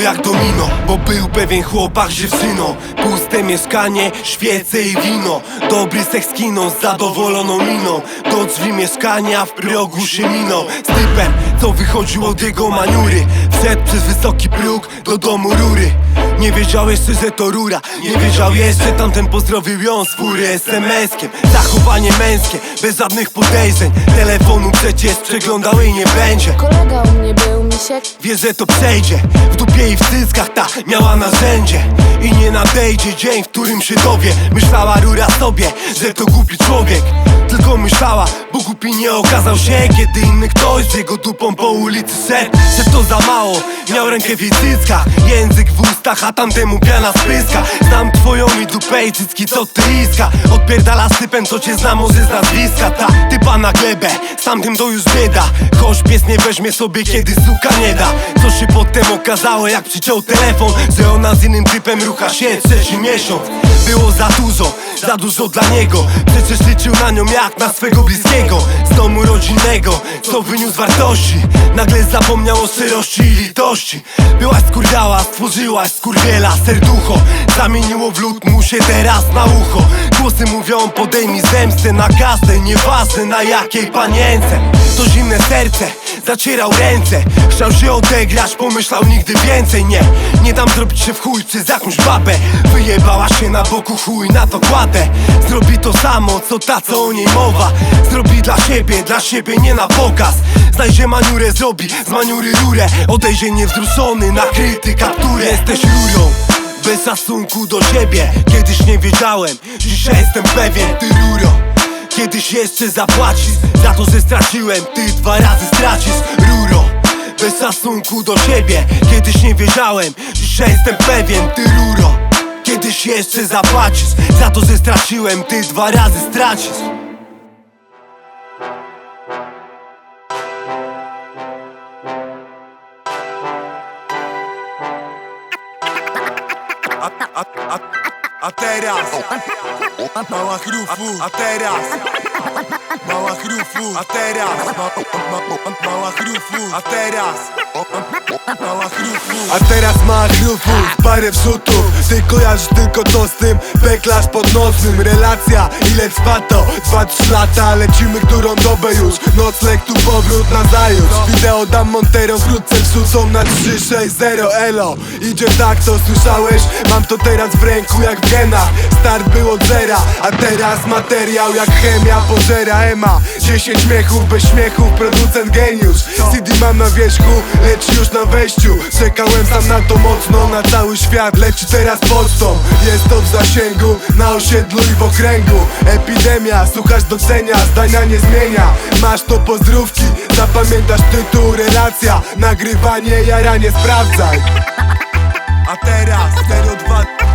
jak domino Bo był pewien chłopak dziewczyną Puste mieszkanie, świece i wino. Dobry seks kino z zadowoloną miną. Do drzwi mieszkania w progu się minął. Z typem, co wychodził od jego maniury. Wszedł przez wysoki próg do domu rury. Nie wiedział jeszcze, że to rura. Nie wiedział jeszcze, tamten pozdrowił ją z fury SMS-kiem Zachowanie męskie, bez żadnych podejrzeń. Telefonu przecież przeglądał i nie będzie. Kolega u mnie był, Wie, że to przejdzie. W dupie i w cyckach ta miała narzędzie. I nie nadejdzie dzień, w którym się dowie. Myślała rura sobie, że to głupi człowiek Tylko myślała, bo głupi nie okazał się Kiedy inny ktoś z jego dupą po ulicy szedł. Że to za mało, miał rękę w Język w ustach, a tamtemu piana spyska. Znam twoją i dupę i cycki, co ty Odpierdala stypem, co cię zna może z nazwiska Ta typa na glebę, z tamtym to już bieda Choć pies nie weźmie sobie, kiedy suka nie da. Co się potem okazało, jak przyciął telefon Że ona z innym typem rucha się trzeci miesiąc. Było za dużo, za dużo dla niego. Przecież liczył na nią jak na swego bliskiego. Z domu rodzinnego, co wyniósł wartości. Nagle zapomniał o szczerości i litości. Byłaś skurwiała, stworzyłaś skurwiela serducho. Zamieniło w lód mu się teraz na ucho. Głosy mówią podejmij zemstę na kasę Nieważne na jakiej panience. To zimne serce, zacierał ręce Chciał się odegrać, pomyślał nigdy więcej Nie, nie dam zrobić się w chuj przez jakąś babę. Wyjebała się na boku chuj na to kładę. Zrobi to samo, co ta co o niej mowa. Zrobi dla siebie, dla siebie nie na pokaz. Znajdzie maniurę, zrobi z maniury rurę. Odejdzie niewzruszony, nakryty kapturę Jesteś rurą. Bez szacunku do siebie Kiedyś nie wiedziałem, dzisiaj jestem pewien Ty ruro Kiedyś jeszcze zapłacisz. Za to, że straciłem, ty dwa razy stracisz. Ruro Bez szacunku do siebie. Kiedyś nie wiedziałem, dzisiaj jestem pewien Ty ruro. Kiedyś jeszcze zapłacisz. Za to, że straciłem, ty dwa razy stracisz a teraz? Mała chrufu A teraz? Mała chrufu A teraz Mała chrufu A teraz? Mała chrufu A teraz mała chrufu Parę wrzutów. Ty kojarzysz tylko to z tym. Beklasz pod nocnym. Relacja ile trwa to? Dwa, trzy lata. Lecimy którą dobę już. Nocleg tu powrót na zajutrz. Wideo dam Montero. Wkrótce wrzucą na 360 Elo. Idzie tak to słyszałeś? Mam to teraz w ręku jak w genach. Start był od zera. A teraz materiał jak chemia pożera Ema. 10 śmiechów bez śmiechów Producent geniusz. CD mam na wierzchu Lecz już na wejściu. Czekałem sam na to mocno Na cały świat leci teraz pocztą Jest to w zasięgu Na osiedlu i w okręgu. Epidemia, słuchasz docenia Zdania nie zmienia. Masz to pozdrówki Zapamiętasz tytuł, relacja. Nagrywanie, jaranie, sprawdzaj. A teraz 02